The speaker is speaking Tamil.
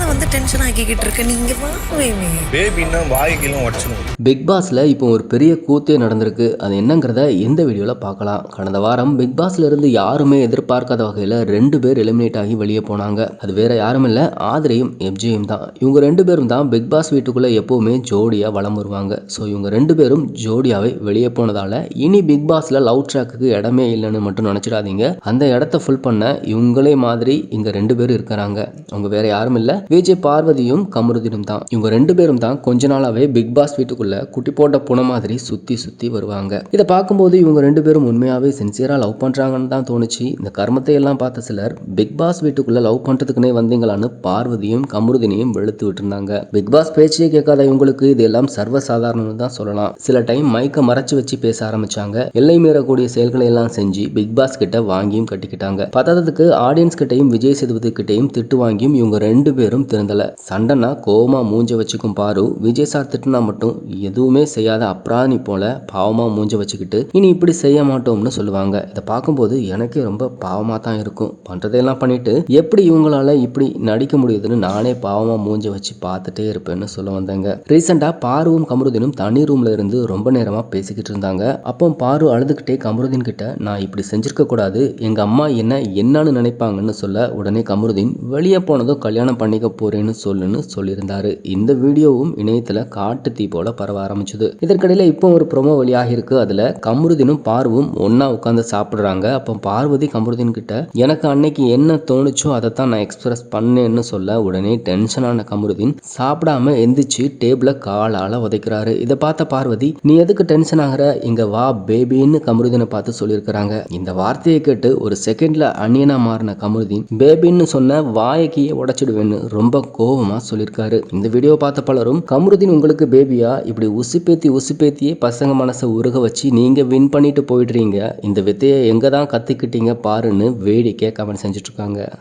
அதை வந்து டென்ஷன் ஆக்கிக்கிட்டு இருக்க. நீங்க பேபின்னா வாய்க்கெல்லாம் உடச்சிடும் பிக் பாஸ்ல இப்போ ஒரு பெரிய கூத்தே நடந்திருக்கு. அது என்னங்கிறத இந்த வீடியோவில் பார்க்கலாம். கடந்த வாரம் பிக் பாஸ்ல இருந்து யாருமே எதிர்பார்க்காத வகையில் ரெண்டு பேர் எலிமினேட் ஆகி வெளியே போனாங்க. அது வேற யாரும் இல்லை ஆதிரையும் எப்ஜியும் தான். இவங்க ரெண்டு பேரும் தான் பிக் பாஸ் வீட்டுக்குள்ள எப்பவுமே ஜோடியா வலம் வருவாங்க. ஸோ இவங்க ரெண்டு பேரும் ஜோடியாவே வெளியே போனதால இனி பிக் பாஸ்ல லவ் ட்ராக்குக்கு இடமே இல்லைன்னு மட்டும் நினைச்சிடாதீங்க. அந்த இடத்த ஃபுல் பண்ண இவங்களே மாதிரி இங்க ரெண்டு பேரும் இருக்கிறாங்க. அவங்க வேற யாரும் இல்ல விஜய் பார்வதியும் கமருதினும் தான். இவங்க ரெண்டு பேரும் தான் கொஞ்ச நாளாவே பிக் பாஸ் வீட்டுக்குள்ள குட்டி போட்ட புன மாதிரி சுத்தி சுத்தி வருவாங்க. இதை பார்க்கும்போது இவங்க ரெண்டு பேரும் உண்மையாவே சின்சியரா லவ் பண்றாங்கன்னு தான் தோணுச்சு. இந்த கர்மத்தை எல்லாம் பார்த்த சிலர் பிக் பாஸ் வீட்டுக்குள்ள லவ் பண்றதுக்குன்னே வந்தீங்களான்னு பார்வதியும் கமருதினையும் வெளுத்து விட்டுருந்தாங்க. பிக் பாஸ் பேச்சையே கேட்காத இவங்களுக்கு இதெல்லாம் சர்வசாதாரணம்னு தான் சொல்லலாம். சில டைம் மைக்க மறைச்சு வச்சு பேச ஆரம்பிச்சாங்க. எல்லை மீறக்கூடிய செயல்களை எல்லாம் செஞ்சு பிக் பாஸ் கிட்ட வாங்கியும் கட்டிக்கிட்டாங்க. பத்தாததுக்கு ஆடியன்ஸ் கிட்டையும் விஜய் சேதுபதி கிட்டையும் திட்டு வாங்கியும் இவங்க ரெண்டு பேரும் திருந்தல. சண்டைனா கோவமா மூஞ்ச வச்சுக்கும் பாரு. விஜய் சார் திட்டுனா மட்டும் எதுவுமே செய்யாத அப்ராணி போல பாவமா மூஞ்ச வச்சுக்கிட்டு இனி இப்படி செய்ய மாட்டோம்னு சொல்லுவாங்க. இதை பார்க்கும்போது எனக்கே ரொம்ப பாவமா தான் இருக்கும். பண்றதையெல்லாம் பண்ணிட்டு எப்படி இவங்களால இப்படி நடிக்க முடியுதுன்னு நானே பாவமா மூஞ்ச வச்சு பார்த்துட்டே இருப்பேன்னு சொல்ல வந்தேங்க. ரீசெண்டா பாருவும் கமருதீனும் தனி ரூம்ல இருந்து ரொம்ப நேரமா பேசிக்கிட்டு இருந்தாங்க. அப்போ பாரு அழுதுகிட்டே கமருதீன் கிட்ட நான் இப்படி செஞ்சிருக்க கூடாது. எங்க அம்மா என்ன என்னன்னு நினைப்பாங்கன்னு சொல்ல உடனே கமருதீன் வெளியே போனதும் கல்யாணம் பண்ணிக்க போறேன்னு சொல்லுன்னு சொல்லியிருந்தாரு. இந்த வீடியோவும் இணையத்துல காட்டு தீ போல பரவ ஆரம்பிச்சது. இதற்கிடையில இப்போ ஒரு ப்ரோமோ வெளியாகி இருக்கு அதுல கமருதினும் பார்வும் ஒன்னா உட்காந்து சாப்பிடுறாங்க. அப்போ பார்வதி கமருதின் கிட்ட எனக்கு அன்னைக்கு என்ன தோணுச்சோ அதை தான் நான் எக்ஸ்பிரஸ் பண்ணேன்னு சொல்ல உடனே டென்ஷனான கமருதீன் சாப்பிடாம எந்திரிச்சு டேபிள காலால உதைக்கிறாரு. இதை பார்த்த பார்வதி நீ எதுக்கு டென்ஷன் ஆகுற? இங்க வா பேபின்னு கமருதீனை பார்த்து சொல்லியிருக்கிறாங்க. இந்த வார்த்தையை கேட்டு ஒரு செகண்ட்ல அன்னியனா மாறின கமருதீன் பேபின்னு சொன்ன வாயக்கியே உடைச்சிடுவேன்னு ரொம்ப கோவமா சொல்லியிருக்காரு இந்த வீடியோ பார்த்த பலரும் கமருதீன் உங்களுக்கு பேபியா இப்படி உசுப்பேத்தி உசுப்பேத்தியே பசங்க மனசை உருக வச்சு நீங்க வின் பண்ணிட்டு போயிடுறீங்க. இந்த வித்தையை எங்க தான் கத்துக்கிட்டீங்க பாருன்னு வேடிக்கை கமெண்ட் செஞ்சுட்டு இருக்காங்க.